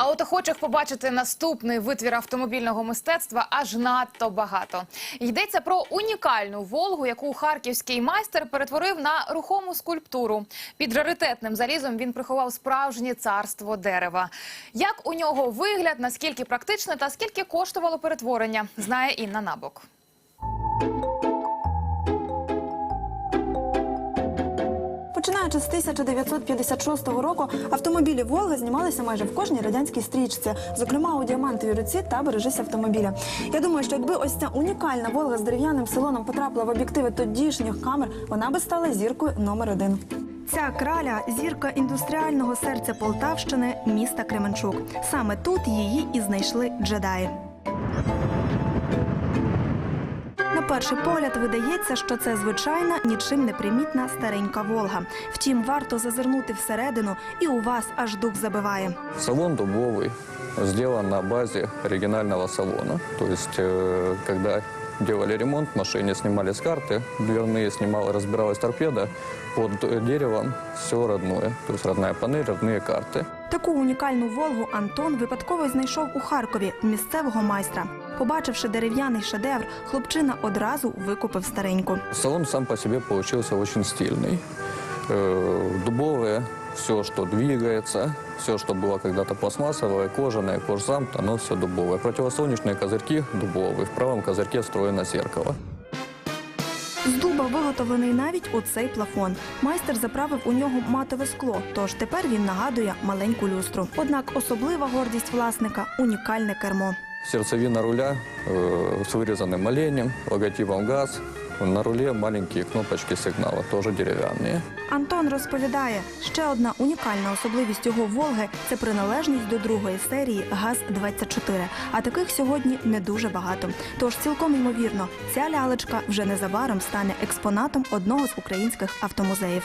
А от охочих побачити наступний витвір автомобільного мистецтва аж надто багато. Йдеться про унікальну Волгу, яку харківський майстер перетворив на рухому скульптуру. Під раритетним залізом він приховав справжнє царство дерева. Як у нього вигляд, наскільки практичне та скільки коштувало перетворення, знає Інна Набок. Починаючи з 1956 року, автомобілі Волга знімалися майже в кожній радянській стрічці, зокрема у діамантовій руці та бережись автомобіля. Я думаю, що якби ось ця унікальна Волга з дерев'яним салоном потрапила в об'єктиви тодішніх камер, вона би стала зіркою номер один. Ця краля зірка індустріального серця Полтавщини, міста Кременчук. Саме тут її і знайшли джедаї На перший погляд видається, що це звичайна, нічим не примітна старенька Волга. Втім, варто зазирнути всередину, і у вас аж дух забиває. Салон дубовый, сделан на базе оригинального салона. То есть, э, когда делали ремонт, в машине снимали с карты, дверные снимала, разбиралась торпеда, под э, деревом все родное. То есть родная панель, родные карты. Таку унікальну Волгу Антон випадково знайшов у Харкові в місцевого майстра. Побачивши дерев'яний шедевр, хлопчина одразу викупив стареньку. Салон сам по себе получился очень стильный. Э, Дубовое, все, что двигается, все, что было когда-то пластмассовое, кожаное, кожзамт, оно все дубовое. Противосолнечные козырьки дубовые. В правом козырьке встроено зеркало. З дуба виготовлений навіть оцей плафон. Майстер заправив у нього матове скло, тож тепер він нагадує маленьку люстру. Однак особлива гордість власника унікальне кермо. Сердцевина руля э, с вырезанным оленем, логотипом ГАЗ. На руле маленькие кнопочки сигнала, тоже деревянные. Антон розповідає, ще одна унікальна особливість його Волги це приналежність до другої серії ГАЗ-24. А таких сьогодні не дуже багато. Тож цілком ймовірно, ця лялечка вже незабаром стане експонатом одного з українських автомузеїв.